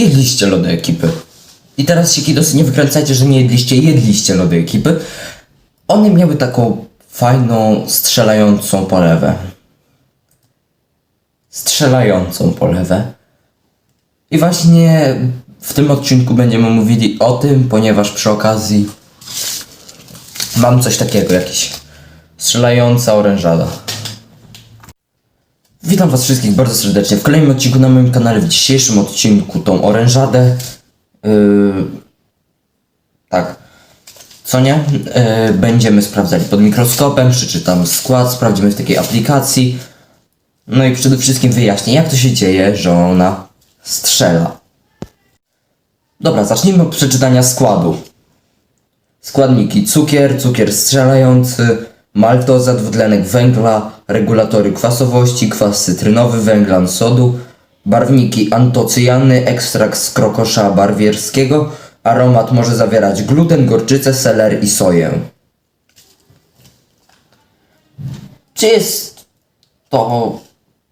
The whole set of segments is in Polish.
jedliście lody ekipy. I teraz się kidosy nie wykręcajcie, że nie jedliście, jedliście lody ekipy. One miały taką fajną, strzelającą polewę. Strzelającą polewę. I właśnie w tym odcinku będziemy mówili o tym, ponieważ przy okazji mam coś takiego, jakiś strzelająca orężada. Witam was wszystkich bardzo serdecznie w kolejnym odcinku na moim kanale. W dzisiejszym odcinku tą orężadę. Yy, tak. Co nie? Yy, będziemy sprawdzali pod mikroskopem, przeczytam skład, sprawdzimy w takiej aplikacji. No i przede wszystkim wyjaśnię, jak to się dzieje, że ona strzela. Dobra, zacznijmy od przeczytania składu. Składniki cukier, cukier strzelający, maltoza, dwutlenek węgla, regulatory kwasowości, kwas cytrynowy, węglan sodu, barwniki antocyjany, ekstrakt z krokosza barwierskiego, aromat może zawierać gluten, gorczycę, seler i soję. Czy jest to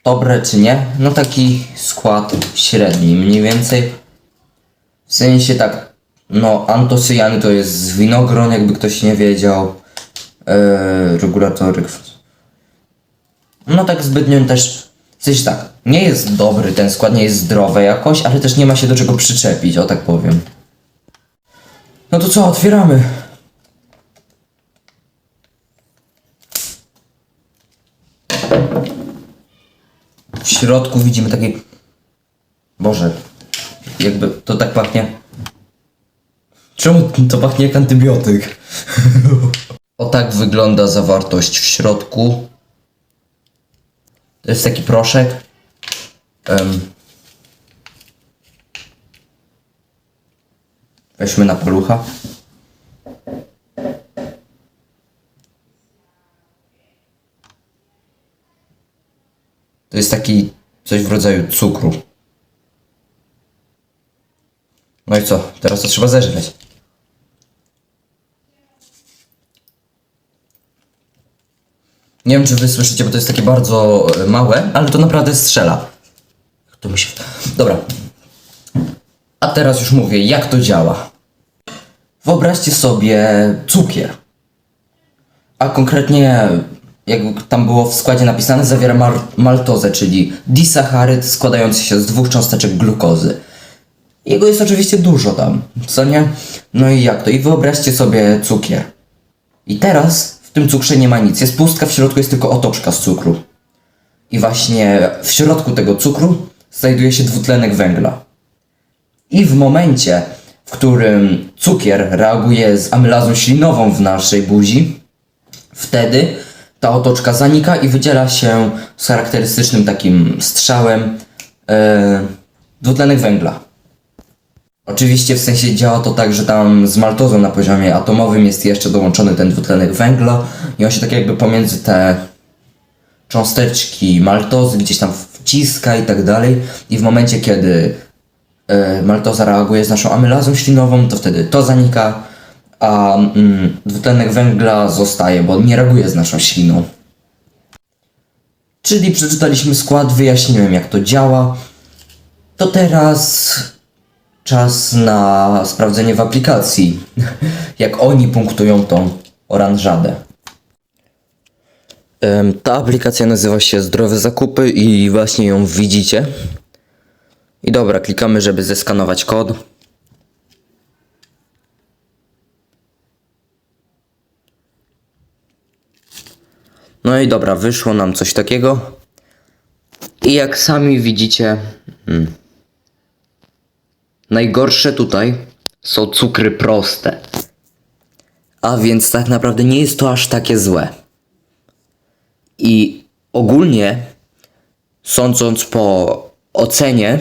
dobre, czy nie? No taki skład średni, mniej więcej. W sensie tak, no antocyjany to jest winogron, jakby ktoś nie wiedział. Eee, regulatory. No tak zbytnio też, w sensie tak, nie jest dobry ten skład, nie jest zdrowy jakoś, ale też nie ma się do czego przyczepić, o tak powiem. No to co, otwieramy. W środku widzimy taki... Boże, jakby to tak pachnie... Czemu to pachnie jak antybiotyk? o tak wygląda zawartość w środku. To jest taki proszek. Em. Weźmy na palucha. To jest taki coś w rodzaju cukru. No i co? Teraz to trzeba zeżreć. Nie wiem, czy wy słyszycie, bo to jest takie bardzo e, małe, ale to naprawdę strzela. To mi się... Dobra. A teraz już mówię, jak to działa. Wyobraźcie sobie cukier. A konkretnie, jak tam było w składzie napisane, zawiera mar- maltozę, czyli disacharyd składający się z dwóch cząsteczek glukozy. Jego jest oczywiście dużo tam, co nie? No i jak to? I wyobraźcie sobie cukier. I teraz w tym cukrze nie ma nic. Jest pustka, w środku jest tylko otoczka z cukru. I właśnie w środku tego cukru znajduje się dwutlenek węgla. I w momencie, w którym cukier reaguje z amylazą ślinową w naszej buzi, wtedy ta otoczka zanika i wydziela się z charakterystycznym takim strzałem e, dwutlenek węgla. Oczywiście w sensie działa to tak, że tam z maltozą na poziomie atomowym jest jeszcze dołączony ten dwutlenek węgla i on się tak jakby pomiędzy te cząsteczki maltozy gdzieś tam wciska i tak dalej i w momencie kiedy e, maltoza reaguje z naszą amylazą ślinową, to wtedy to zanika, a mm, dwutlenek węgla zostaje, bo nie reaguje z naszą śliną. Czyli przeczytaliśmy skład, wyjaśniłem jak to działa. To teraz czas na sprawdzenie w aplikacji, jak oni punktują tą oranżadę. Ta aplikacja nazywa się Zdrowe Zakupy i właśnie ją widzicie. I dobra, klikamy, żeby zeskanować kod. No i dobra, wyszło nam coś takiego. I jak sami widzicie, Najgorsze tutaj są cukry proste. A więc tak naprawdę nie jest to aż takie złe. I ogólnie, sądząc po ocenie,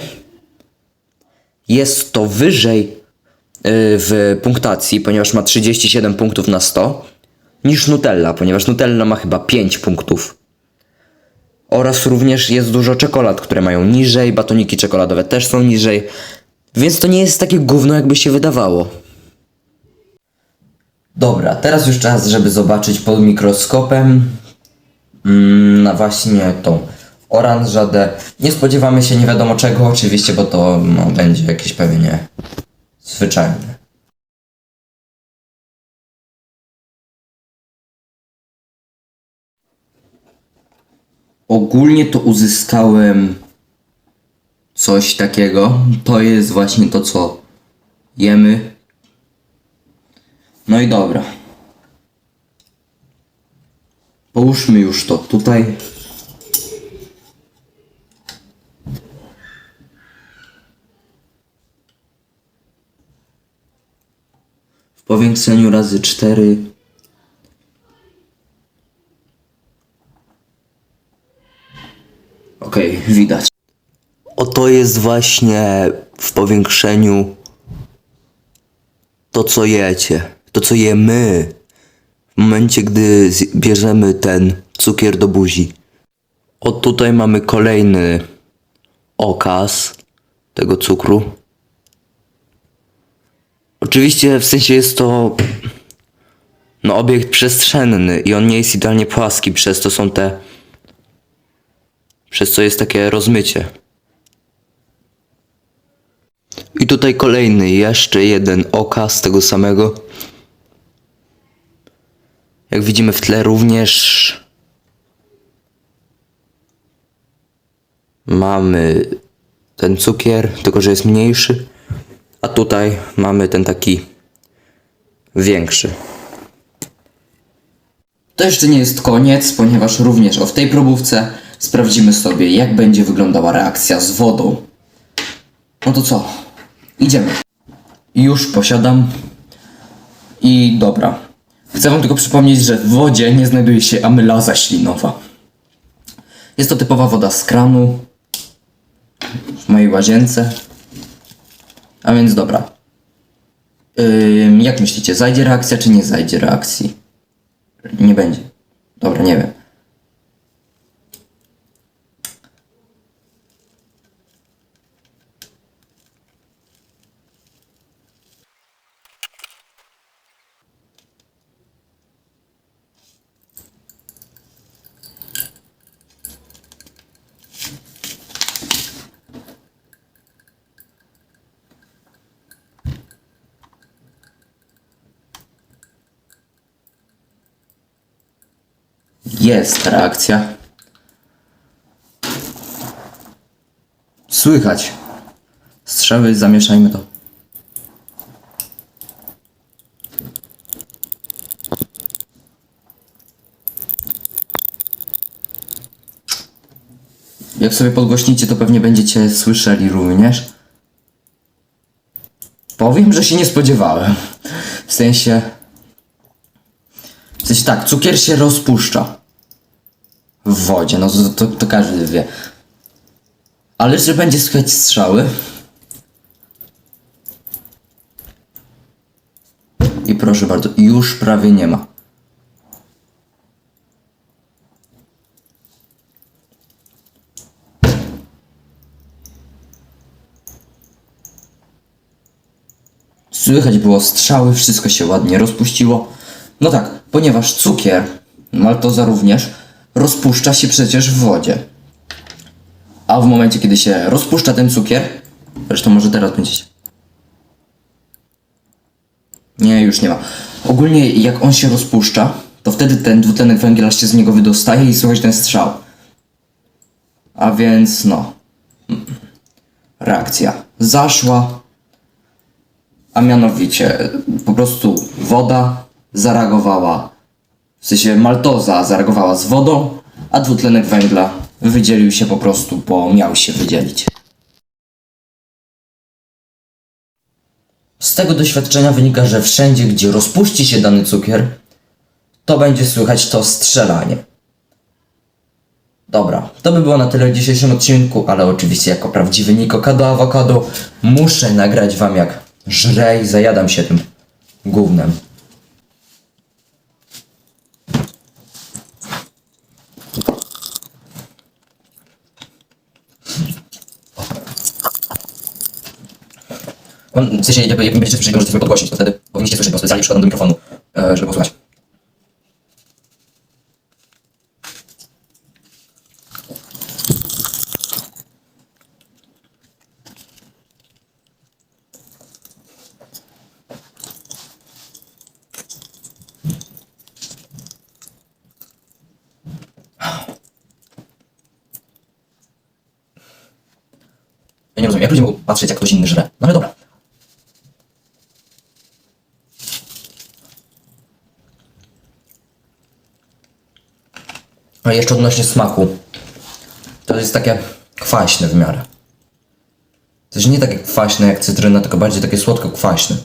jest to wyżej yy, w punktacji, ponieważ ma 37 punktów na 100, niż Nutella, ponieważ Nutella ma chyba 5 punktów. Oraz również jest dużo czekolad, które mają niżej, batoniki czekoladowe też są niżej, więc to nie jest takie gówno, jakby się wydawało. Dobra, teraz już czas, żeby zobaczyć pod mikroskopem mm, na właśnie tą Oranża D. Nie spodziewamy się nie wiadomo czego oczywiście, bo to no, będzie jakieś pewnie zwyczajne. Ogólnie to uzyskałem coś takiego. To jest właśnie to, co jemy. No i dobra. Połóżmy już to tutaj. W powiększeniu razy 4. Okej, widać. Oto jest właśnie w powiększeniu to, co jecie, to, co jemy. W momencie, gdy bierzemy ten cukier do buzi. O tutaj mamy kolejny okaz tego cukru. Oczywiście w sensie jest to no, obiekt przestrzenny i on nie jest idealnie płaski, przez to są te przez co jest takie rozmycie. I tutaj kolejny, jeszcze jeden okaz tego samego. Jak widzimy w tle również mamy ten cukier, tylko że jest mniejszy. A tutaj mamy ten taki większy. To jeszcze nie jest koniec, ponieważ również o w tej probówce sprawdzimy sobie, jak będzie wyglądała reakcja z wodą. No to co? Idziemy. Już posiadam. I dobra. Chcę wam tylko przypomnieć, że w wodzie nie znajduje się amylaza ślinowa. Jest to typowa woda z kranu. W mojej łazience. A więc dobra. Ym, jak myślicie, zajdzie reakcja czy nie zajdzie reakcji? Nie będzie. Dobra, nie wiem. Jest reakcja. Słychać. Strzały, zamieszajmy to. Jak sobie podgłośnicie, to pewnie będziecie słyszeli również. Powiem, że się nie spodziewałem. W sensie... W sensie tak, cukier się rozpuszcza w wodzie, no to, to, to każdy wie. Ale że będzie słychać strzały. I proszę bardzo, już prawie nie ma. Słychać było strzały, wszystko się ładnie rozpuściło. No tak, ponieważ cukier, maltoza również, rozpuszcza się przecież w wodzie. A w momencie, kiedy się rozpuszcza ten cukier, zresztą może teraz będziecie. Nie, już nie ma. Ogólnie jak on się rozpuszcza, to wtedy ten dwutlenek węgla się z niego wydostaje i słychać ten strzał. A więc no. Reakcja zaszła, a mianowicie po prostu woda zareagowała, w sensie maltoza zareagowała z wodą, a dwutlenek węgla wydzielił się po prostu, bo miał się wydzielić. Z tego doświadczenia wynika, że wszędzie, gdzie rozpuści się dany cukier, to będzie słychać to strzelanie. Dobra, to by było na tyle w dzisiejszym odcinku, ale oczywiście jako prawdziwy Nikokado Awokado muszę nagrać wam jak żre i zajadam się tym gównem. On, w sensie, jak będziecie słyszeć go, że chcecie podgłosić, to wtedy powinniście słyszeć go specjalnie przykładam do mikrofonu, e, żeby go słuchać. Ja nie rozumiem, jak ludzie mogą patrzeć, jak ktoś inny żre. No ale dobra. A jeszcze odnośnie smaku. To jest takie kwaśne w miarę. To jest nie takie kwaśne jak cytryna, tylko bardziej takie słodko-kwaśne.